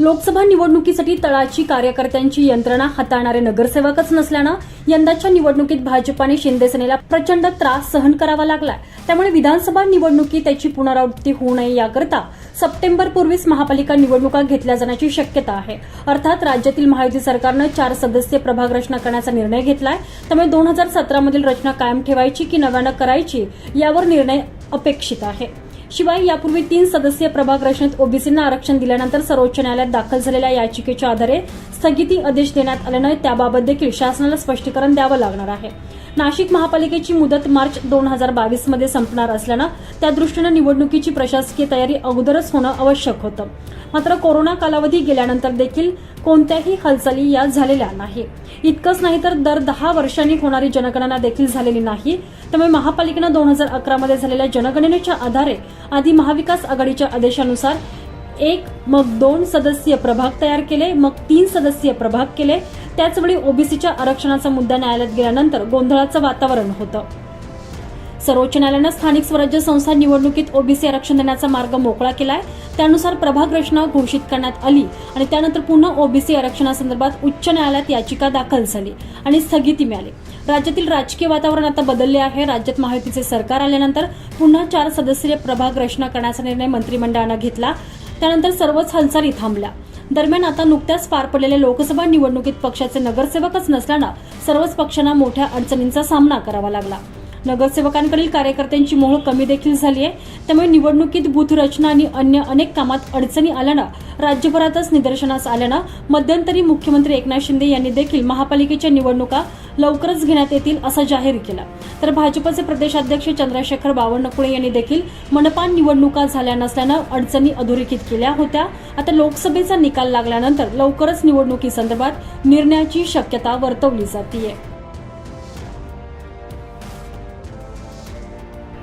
लोकसभा निवडणुकीसाठी तळाची कार्यकर्त्यांची यंत्रणा हाताळणारे नगरसेवकच नसल्यानं यंदाच्या निवडणुकीत भाजपाने शिंदेसेनेला प्रचंड त्रास सहन करावा लागलाय. त्यामुळे विधानसभा निवडणुकीत त्याची पुनरावृत्ती होऊ नये याकरता सप्टेंबरपूर्वीच महापालिका निवडणुका घेतल्या जाण्याची शक्यता आहे. अर्थात राज्यातील महायुती सरकारनं चार सदस्यीय प्रभाग रचना करण्याचा निर्णय घेतलाय. त्यामुळे दोन हजार सतरामधील रचना कायम ठेवायची की नव्यानं करायची यावर निर्णय अपेक्षित आहे. शिवाय यापूर्वी तीन सदस्यीय प्रभाग रचनेत ओबीसींना आरक्षण दिल्यानंतर सर्वोच्च न्यायालयात दाखल झालेल्या याचिकेच्या आधारे स्थगिती आदेश देण्यात आल्यानं त्याबाबत देखील शासनाला स्पष्टीकरण द्यावं लागणार आहे. नाशिक महापालिकेची मुदत मार्च दोन हजार बावीसमध्ये संपणार असल्यानं त्यादृष्टीनं निवडणुकीची प्रशासकीय तयारी अगोदरच होणं आवश्यक होतं. मात्र कोरोना कालावधी गेल्यानंतर देखील कोणत्याही हालचाली या झालेल्या नाही. इतकंच नाही तर दर दहा वर्षांनी होणारी जनगणना देखील झालेली नाही. त्यामुळे महापालिकेनं दोन हजार अकरामध्ये झालेल्या जनगणनेच्या आधारे आधी महाविकास आघाडीच्या आदेशानुसार एक मग दोन सदस्यीय प्रभाग तयार केले मग तीन सदस्यीय प्रभाग केले. त्याचवेळी ओबीसीच्या आरक्षणाचा मुद्दा न्यायालयात गेल्यानंतर गोंधळाचं वातावरण होतं. सर्वोच्च न्यायालयानं स्थानिक स्वराज्य संस्था निवडणुकीत ओबीसी आरक्षण देण्याचा मार्ग मोकळा केलाय. त्यानुसार प्रभाग रचना घोषित करण्यात आली आणि त्यानंतर पुन्हा ओबीसी आरक्षणासंदर्भात उच्च न्यायालयात याचिका दाखल झाली आणि स्थगिती मिळाली. राज्यातील राजकीय वातावरण आता बदलले आहे. राज्यात महायुतीचे सरकार आल्यानंतर पुन्हा चार सदस्यीय प्रभाग रचना करण्याचा निर्णय मंत्रिमंडळानं घेतला. त्यानंतर सर्वच हालचाली थांबल्या. दरम्यान आता नुकत्याच पार पडलेल्या लोकसभा निवडणुकीत पक्षाचे नगरसेवकच नसल्यानं सर्वच पक्षांना मोठ्या अडचणींचा सामना करावा लागला. नगरसेवकांकडील कार्यकर्त्यांची मोह कमी देखील झाली आहे. त्यामुळे निवडणुकीत बूथ रचना आणि अन्य अनेक कामात अडचणी आल्यानं राज्यभरातच निदर्शनास आल्यानं मध्यंतरी मुख्यमंत्री एकनाथ शिंदे यांनी देखील महापालिकेच्या निवडणुका लवकरच घेण्यात येतील असं जाहीर केलं. तर भाजपचे प्रदेशाध्यक्ष चंद्रशेखर बावनकुळे यांनी देखील मनपा निवडणुका झाल्या नसल्यानं अडचणी अधोरेखित केल्या होत्या. आता लोकसभेचा निकाल लागल्यानंतर लवकरच निवडणुकीसंदर्भात निर्णयाची शक्यता वर्तवली जातीये.